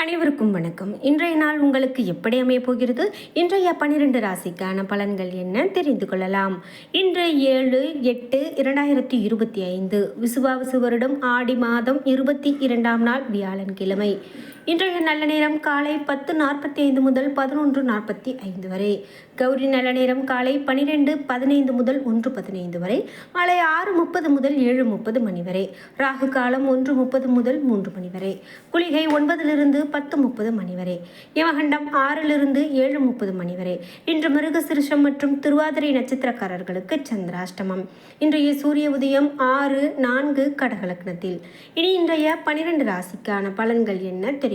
அனைவருக்கும் வணக்கம். இன்றைய நாள் உங்களுக்கு எப்படி அமைய போகிறது? இன்றைய பனிரெண்டு ராசிக்கான பலன்கள் என்ன? தெரிந்து கொள்ளலாம். இன்று ஏழு எட்டு இரண்டாயிரத்தி இருபத்தி ஐந்து. விசுவாவிசு வருடம் ஆடி மாதம் இருபத்தி இரண்டாம் நாள் வியாழன் கிழமை. இன்றைய நல்ல நேரம் காலை பத்து நாற்பத்தி ஐந்து முதல் பதினொன்று நாற்பத்தி ஐந்து வரை. கௌரி நல்ல நேரம் காலை பனிரெண்டு பதினைந்து முதல் ஒன்று பதினைந்து வரை. மாலை ஆறு முப்பது முதல் ஏழு முப்பது மணி வரை. ராகு காலம் ஒன்று முப்பது முதல் மூன்று மணி வரை. குளிகை ஒன்பதிலிருந்து பத்து முப்பது மணி வரை. யமகண்டம் ஆறிலிருந்து ஏழு முப்பது மணி வரை. இன்று மிருகசிருஷம் மற்றும் திருவாதிரை நட்சத்திரக்காரர்களுக்கு சந்திராஷ்டமம். இன்றைய சூரிய உதயம் ஆறு நான்கு கடகலக்னத்தில் இனி இன்றைய பனிரெண்டு ராசிக்கான பலன்கள் என்ன தெரியும்?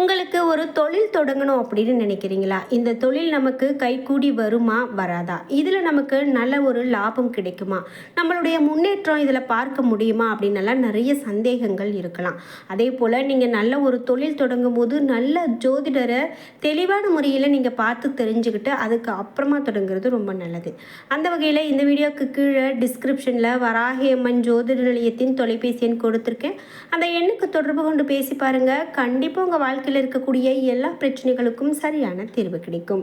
உங்களுக்கு ஒரு தொழில் தொடங்கணும் அப்படின்னு நினைக்கிறீங்களா? இந்த தொழில் நமக்கு கைகூடி வருமா வராதா? இதில் நமக்கு நல்ல ஒரு லாபம் கிடைக்குமா? நம்மளுடைய முன்னேற்றம் இதில் பார்க்க முடியுமா? அப்படின்னலாம் நிறைய சந்தேகங்கள் இருக்கலாம். அதே போல் நீங்கள் நல்ல ஒரு தொழில் தொடங்கும் போது நல்ல ஜோதிடரை தெளிவான முறையில் நீங்கள் பார்த்து தெரிஞ்சுக்கிட்டு அதுக்கு அப்புறமா தொடங்குறது ரொம்ப நல்லது. அந்த வகையில் இந்த வீடியோக்கு கீழே டிஸ்கிரிப்ஷனில் வராகியம்மன் ஜோதிட நிலையத்தின் தொலைபேசி எண் கொடுத்துருக்கேன். அந்த எண்ணுக்கு தொடர்பு கொண்டு பேசி பாருங்கள் கண்டிப்பாக உங்கள் வாழ்க்கை வாழ்க்கையில் இருக்கக்கூடிய எல்லா பிரச்சனைகளுக்கும் சரியான தீர்வு கிடைக்கும்.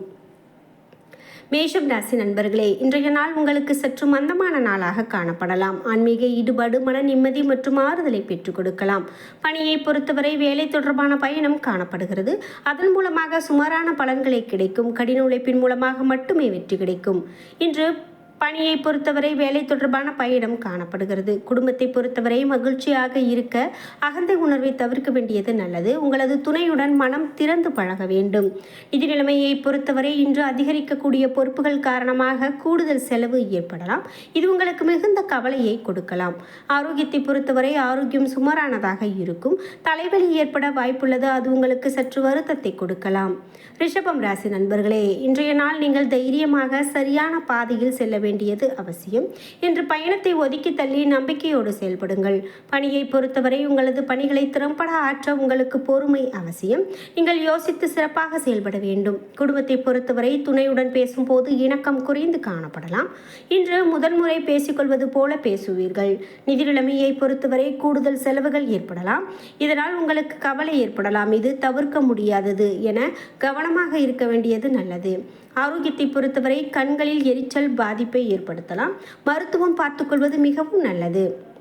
மேஷம் ராசி நண்பர்களே இன்றைய நாள் உங்களுக்கு சற்று மந்தமான நாளாக காணப்படலாம். ஆன்மீக ஈடுபாடு மன நிம்மதி மற்றும் ஆறுதலை பெற்றுக் கொடுக்கலாம். பணியை பொறுத்தவரை வேலை தொடர்பான பயணம் காணப்படுகிறது. அதன் மூலமாக சுமாரான பலன்களை கிடைக்கும். கடின உழைப்பின் மூலமாக மட்டுமே வெற்றி கிடைக்கும். இன்று பணியை பொறுத்தவரை வேலை தொடர்பான பயணம் காணப்படுகிறது. குடும்பத்தை பொறுத்தவரை மகிழ்ச்சியாக இருக்க அகந்தை உணர்வை தவிர்க்க வேண்டியது நல்லது. உங்களது துணையுடன் மனம் திறந்து பழக வேண்டும். நிதி நிலைமையை பொறுத்தவரை இன்று அதிகரிக்கக்கூடிய பொறுப்புகள் காரணமாக கூடுதல் செலவு ஏற்படலாம். இது உங்களுக்கு மிகுந்த கவலையை கொடுக்கலாம். ஆரோக்கியத்தை பொறுத்தவரை ஆரோக்கியம் சுமாரானதாக இருக்கும். தலைவலி ஏற்பட வாய்ப்புள்ளது. அது உங்களுக்கு சற்று வருத்தத்தை கொடுக்கலாம். ரிஷபம் ராசி நண்பர்களே இன்றைய நாள் நீங்கள் தைரியமாக சரியான பாதையில் செல்ல வேண்டும். வேண்டியது அவசியம். என்று பயணத்தை ஒதுக்கி தள்ளி நம்பிக்கையோடு செயல்படுங்கள். பணியை பொறுத்தவரை உங்களது பணிகளை திறம்பட ஆற்ற உங்களுக்கு பொறுமை அவசியம். நீங்கள் யோசித்து சிறப்பாக செயல்பட வேண்டும். குடும்பத்தை பொறுத்தவரை துணையுடன் பேசும்போது இணக்கம் குறைந்து காணப்படலாம். இன்று முதல் முறை பேசிக்கொள்வது போல பேசுவீர்கள். நிதி நிலைமையை பொறுத்தவரை கூடுதல் செலவுகள் ஏற்படலாம். இதனால் உங்களுக்கு கவலை ஏற்படலாம். இது தவிர்க்க முடியாதது என கவனமாக இருக்க வேண்டியது நல்லது. ஆரோக்கியத்தை பொறுத்தவரை கண்களில் எரிச்சல் பாதிப்பை ஏற்படுத்தலாம். மருத்துவம் பார்த்துக்கொள்வது மிகவும் நல்லது.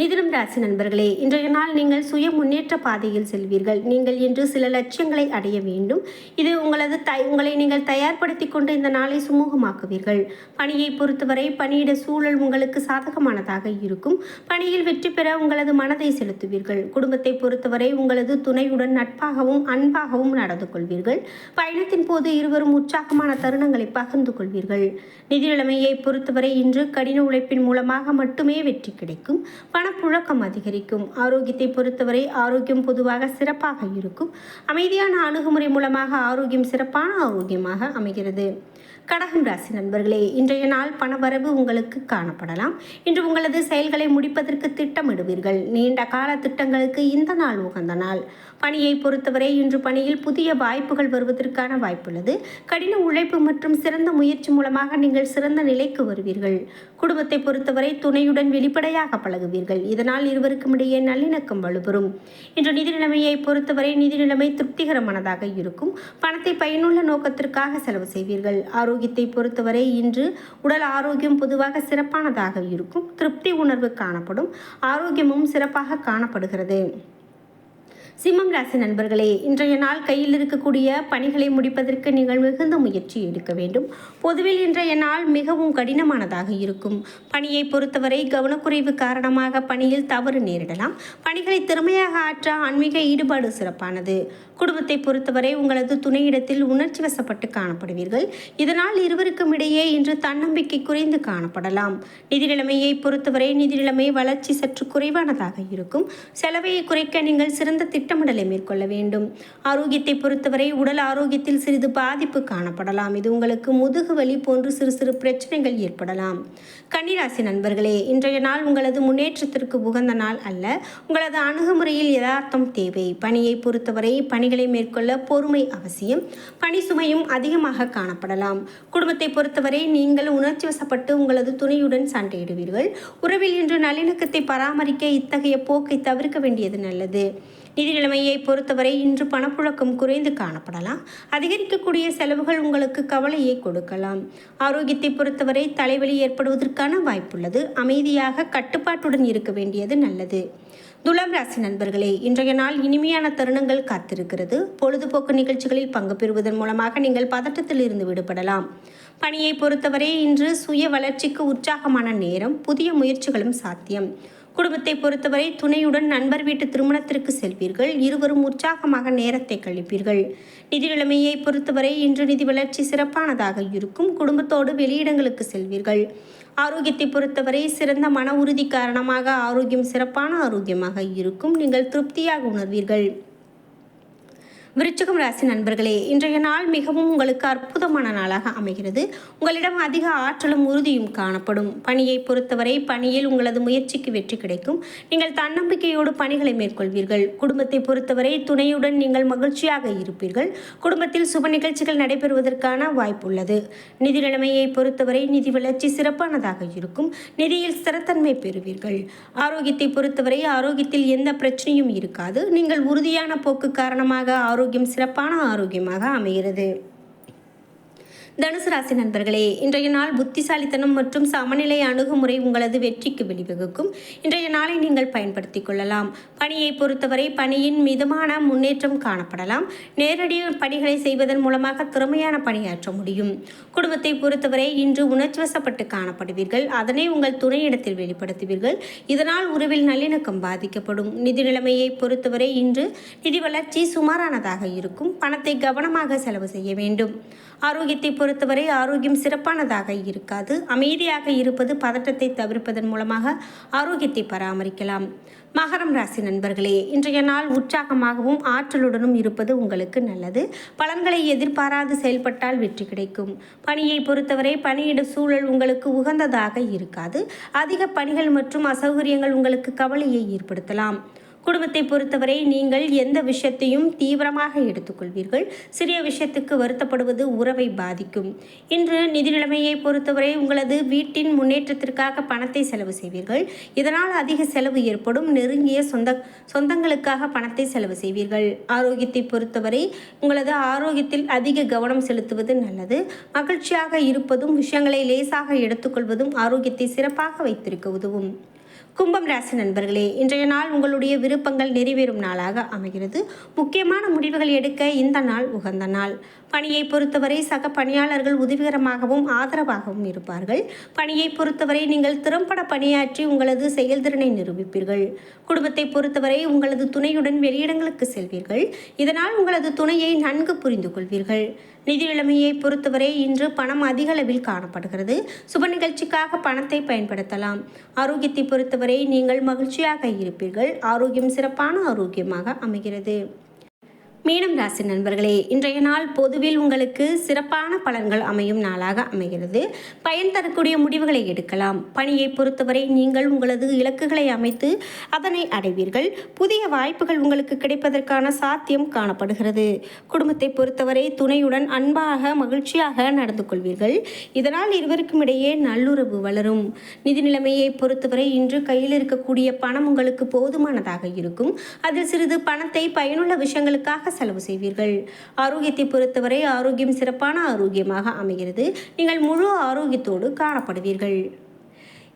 மிதுனம் ராசி நண்பர்களே இன்றைய நாள் நீங்கள் சுய முன்னேற்ற பாதையில் செல்வீர்கள். நீங்கள் இன்று சில லட்சியங்களை அடைய வேண்டும். இது உங்களது த உங்களை நீங்கள் தயார்படுத்தி கொண்டு இந்த நாளை சுமூகமாக்குவீர்கள். பணியை பொறுத்தவரை பணியிட சூழல் உங்களுக்கு சாதகமானதாக இருக்கும். பணியில் வெற்றி பெற உங்களது மனதை செலுத்துவீர்கள். குடும்பத்தை பொறுத்தவரை உங்களது துணையுடன் நட்பாகவும் அன்பாகவும் நடந்து கொள்வீர்கள். பயணத்தின் போது இருவரும் உற்சாகமான தருணங்களை பகிர்ந்து கொள்வீர்கள். நிதி நிலைமையை பொறுத்தவரை இன்று கடின உழைப்பின் மூலமாக மட்டுமே வெற்றி கிடைக்கும். பணப்புழக்கம் அதிகரிக்கும். ஆரோக்கியத்தை பொறுத்தவரை ஆரோக்கியம் பொதுவாக சிறப்பாக இருக்கும். அமைதியான அணுகுமுறை மூலமாக ஆரோக்கியம் சிறப்பான ஆரோக்கியமாக அமைகிறது. கடகம் ராசி நண்பர்களே இன்றைய நாள் பணவரவு உங்களுக்கு காணப்படலாம். இன்று உங்களது செயல்களை முடிப்பதற்கு திட்டமிடுவீர்கள். நீண்ட கால திட்டங்களுக்கு இந்த நாள் உகந்த நாள். பணியை பொறுத்தவரை இன்று பணியில் புதிய வாய்ப்புகள் வருவதற்கான வாய்ப்புள்ளது. கடின உழைப்பு மற்றும் சிறந்த முயற்சி மூலமாக நீங்கள் சிறந்த நிலைக்கு வருவீர்கள். குடும்பத்தை பொறுத்தவரை துணையுடன் வெளிப்படையாக பழகுவீர்கள். இதனால் இருவருக்கும் இடையே நல்லிணக்கம் வலுப்பெறும். இன்று நிதி நிலைமையை பொறுத்தவரை நிதி நிலைமை திருப்திகரமானதாக இருக்கும். பணத்தை பயனுள்ள நோக்கத்திற்காக செலவு செய்வீர்கள். ஆரோக்கியத்தை பொறுத்தவரை இன்று உடல் ஆரோக்கியம் பொதுவாக சிறப்பானதாக இருக்கும். திருப்தி உணர்வு காணப்படும். ஆரோக்கியமும் சிறப்பாக காணப்படுகிறது. சிம்மம் ராசி நண்பர்களே இன்றைய நாள் கையில் இருக்கக்கூடிய பணிகளை முடிப்பதற்கு நீங்கள் மிகுந்த முயற்சி எடுக்க வேண்டும். பொதுவில் இன்றைய நாள் மிகவும் கடினமானதாக இருக்கும். பணியை பொறுத்தவரை கவனக்குறைவு காரணமாக பணியில் தவறு நேரிடலாம். பணிகளை திறமையாக ஆற்ற ஆன்மீக ஈடுபாடு சிறப்பானது. குடும்பத்தை பொறுத்தவரை உங்களது துணையிடத்தில் உணர்ச்சி வசப்பட்டு காணப்படுவீர்கள். இதனால் இருவருக்கும் இடையே இன்று தன்னம்பிக்கை குறைந்து காணப்படலாம். நிதிநிலைமையை பொறுத்தவரை நிதிநிலைமை வளர்ச்சி சற்று குறைவானதாக இருக்கும். செலவையை குறைக்க நீங்கள் சிறந்த திட்டம் திட்டமிடலை மேற்கொள்ள வேண்டும். ஆரோக்கியத்தை பொறுத்தவரை உடல் ஆரோக்கியத்தில் சிறிது பாதிப்பு காணப்படலாம். இது உங்களுக்கு முதுகு வலி போன்று சிறு சிறு பிரச்சனைகள் ஏற்படலாம். கன்னிராசி நண்பர்களே இன்றைய நாள் உங்களது முன்னேற்றத்திற்கு உகந்த நாள் அல்ல. உங்களது அணுகுமுறையில் யதார்த்தம் தேவை. பணியை பொறுத்தவரை பணிகளை மேற்கொள்ள பொறுமை அவசியம். பணி சுமையும் அதிகமாக காணப்படலாம். குடும்பத்தை பொறுத்தவரை நீங்கள் உணர்ச்சி வசப்பட்டு உங்களது துணையுடன் சண்டையிடுவீர்கள். உறவில் இன்று நல்லிணக்கத்தை பராமரிக்க இத்தகைய போக்கை தவிர்க்க வேண்டியது நல்லது. நிதி நிலைமையை பொறுத்தவரை இன்று பணப்புழக்கம் குறைந்து காணப்படலாம். அதிகரிக்கக்கூடிய செலவுகள் உங்களுக்கு கவலையை கொடுக்கலாம். ஆரோக்கியத்தை பொறுத்தவரை தலைவலி ஏற்படுவதற்கான வாய்ப்புள்ளது. அமைதியாக கட்டுப்பாட்டுடன் இருக்க வேண்டியது நல்லது. துலாம் ராசி நண்பர்களே இன்றைய நாள் இனிமையான தருணங்கள் காத்திருக்கிறது. பொழுதுபோக்கு நிகழ்ச்சிகளில் பங்கு பெறுவதன் மூலமாக நீங்கள் பதட்டத்தில் இருந்து விடுபடலாம். பணியை பொறுத்தவரை இன்று சுய வளர்ச்சிக்கு உற்சாகமான நேரம் புதிய முயற்சிகளும் சாத்தியம். குடும்பத்தை பொறுத்தவரை துணையுடன் நண்பர் வீட்டு திருமணத்திற்கு செல்வீர்கள். இருவரும் உற்சாகமாக நேரத்தை கழிப்பீர்கள். நிதி நிலைமையை பொறுத்தவரை இன்று நிதி வளர்ச்சி சிறப்பானதாக இருக்கும். குடும்பத்தோடு வெளியிடங்களுக்கு செல்வீர்கள். ஆரோக்கியத்தை பொறுத்தவரை சிறந்த மன உறுதி காரணமாக ஆரோக்கியம் சிறப்பான ஆரோக்கியமாக இருக்கும். நீங்கள் திருப்தியாக உணர்வீர்கள். விருச்சிகம் ராசி நண்பர்களே இன்றைய நாள் மிகவும் உங்களுக்கு அற்புதமான நாளாக அமைகிறது. உங்களிடம் அதிக ஆற்றலும் உறுதியும் காணப்படும். பணியை பொறுத்தவரை பணியில் உங்களது முயற்சிக்கு வெற்றி கிடைக்கும். நீங்கள் தன்னம்பிக்கையோடு பணிகளை மேற்கொள்வீர்கள். குடும்பத்தை பொறுத்தவரை துணையுடன் நீங்கள் மகிழ்ச்சியாக இருப்பீர்கள். குடும்பத்தில் சுப நிகழ்ச்சிகள் நடைபெறுவதற்கான வாய்ப்புள்ளது நிதி நிலைமையை பொறுத்தவரை நிதி வளர்ச்சி சிறப்பானதாக இருக்கும். நிதியில் ஸ்திரத்தன்மை பெறுவீர்கள். ஆரோக்கியத்தை பொறுத்தவரை ஆரோக்கியத்தில் எந்த பிரச்சனையும் இருக்காது. நீங்கள் உறுதியான போக்கு காரணமாக ஆரோக்கியம் சிறப்பான ஆரோக்கியமாக அமைகிறது. தனுசு ராசி நண்பர்களே இன்றைய நாள் புத்திசாலித்தனம் மற்றும் சமநிலை அணுகுமுறை உங்களது வெற்றிக்கு வெளிவகுக்கும் இன்றைய நாளை நீங்கள் பயன்படுத்திக் கொள்ளலாம். பணியை பொறுத்தவரை பணியின் மிதமான முன்னேற்றம் காணப்படலாம். நேரடி பணிகளை செய்வதன் மூலமாக திறமையான பணியாற்ற முடியும். குடும்பத்தை பொறுத்தவரை இன்று உணர்ச்சிவசப்பட்டு காணப்படுவீர்கள். அதனை உங்கள் துணையிடத்தில் வெளிப்படுத்துவீர்கள். இதனால் உறவில் நல்லிணக்கம் பாதிக்கப்படும். நிதி நிலைமையை பொறுத்தவரை இன்று நிதி வளர்ச்சி சுமாரானதாக இருக்கும். பணத்தை கவனமாக செலவு செய்ய வேண்டும். ஆரோக்கியத்தை பொறுத்தவரை ஆரோக்கியம் சிறப்பானதாக இருக்காது. அமைதியாக இருப்பது பதட்டத்தை தவிர்ப்பதன் மூலமாக ஆரோக்கியத்தை பராமரிக்கலாம். மகரம் ராசி நண்பர்களே இன்றைய நாள் உற்சாகமாகவும் ஆற்றலுடனும் இருப்பது உங்களுக்கு நல்லது. பலன்களை எதிர்பாராது செயல்பட்டால் வெற்றி கிடைக்கும். பணியை பொறுத்தவரை பணியிட சூழல் உங்களுக்கு உகந்ததாக இருக்காது. அதிக பணிகள் மற்றும் அசௌகரியங்கள் உங்களுக்கு கவலையை ஏற்படுத்தலாம். குடும்பத்தை பொறுத்தவரை நீங்கள் எந்த விஷயத்தையும் தீவிரமாக எடுத்துக்கொள்வீர்கள். சிறிய விஷயத்துக்கு வருத்தப்படுவது உறவை பாதிக்கும். இன்று நிதி நிலைமையை பொறுத்தவரை உங்களது வீட்டின் முன்னேற்றத்திற்காக பணத்தை செலவு செய்வீர்கள். இதனால் அதிக செலவு ஏற்படும். நெருங்கிய சொந்த சொந்தங்களுக்காக பணத்தை செலவு செய்வீர்கள். ஆரோக்கியத்தை பொறுத்தவரை உங்களது ஆரோக்கியத்தில் அதிக கவனம் செலுத்துவது நல்லது. மகிழ்ச்சியாக இருப்பதும் விஷயங்களை லேசாக எடுத்துக்கொள்வதும் ஆரோக்கியத்தை சிறப்பாக வைத்திருக்க உதவும். கும்பம் ராசி நண்பர்களே இன்றைய நாள் உங்களுடைய விருப்பங்கள் நிறைவேறும் நாளாக அமைகிறது. முக்கியமான முடிவுகள் எடுக்க இந்த நாள் உகந்த நாள். பணியை பொறுத்தவரை சக பணியாளர்கள் உதவிகரமாகவும் ஆதரவாகவும் இருப்பார்கள். பணியை பொறுத்தவரை நீங்கள் திறம்பட பணியாற்றி உங்களது செயல்திறனை நிரூபிப்பீர்கள். குடும்பத்தை பொறுத்தவரை உங்களது துணையுடன் வெளியிடங்களுக்கு செல்வீர்கள். இதனால் உங்களது துணையை நன்கு புரிந்து கொள்வீர்கள் நிதி நிலைமையை பொறுத்தவரை இன்று பணம் அதிக அளவில் காணப்படுகிறது. சுப நிகழ்ச்சிக்காக பணத்தை பயன்படுத்தலாம். ஆரோக்கியத்தை பொறுத்தவரை நீங்கள் மகிழ்ச்சியாக இருப்பீர்கள். ஆரோக்கியம் சிறப்பான ஆரோக்கியமாக அமைகிறது. மீனம் ராசி நண்பர்களே இன்றைய நாள் பொதுவில் உங்களுக்கு சிறப்பான பலன்கள் அமையும் நாளாக அமைகிறது. பயன் தரக்கூடிய முடிவுகளை எடுக்கலாம். பணியை பொறுத்தவரை நீங்கள் உங்களது இலக்குகளை அமைத்து அதனை அடைவீர்கள். புதிய வாய்ப்புகள் உங்களுக்கு கிடைப்பதற்கான சாத்தியம் காணப்படுகிறது. குடும்பத்தை பொறுத்தவரை துணையுடன் அன்பாக மகிழ்ச்சியாக நடந்து கொள்வீர்கள். இதனால் இருவருக்கும் இடையே நல்லுறவு வளரும். நிதி நிலைமையை பொறுத்தவரை இன்று கையில் இருக்கக்கூடிய பணம் உங்களுக்கு போதுமானதாக இருக்கும். அதில் சிறிது பணத்தை பயனுள்ள விஷயங்களுக்காக செலவு செய்வீர்கள். ஆரோக்கியத்தை பொறுத்தவரை ஆரோக்கியம் சிறப்பான ஆரோக்கியமாக அமைகிறது. நீங்கள் முழு ஆரோக்கியத்தோடு காணப்படுவீர்கள்.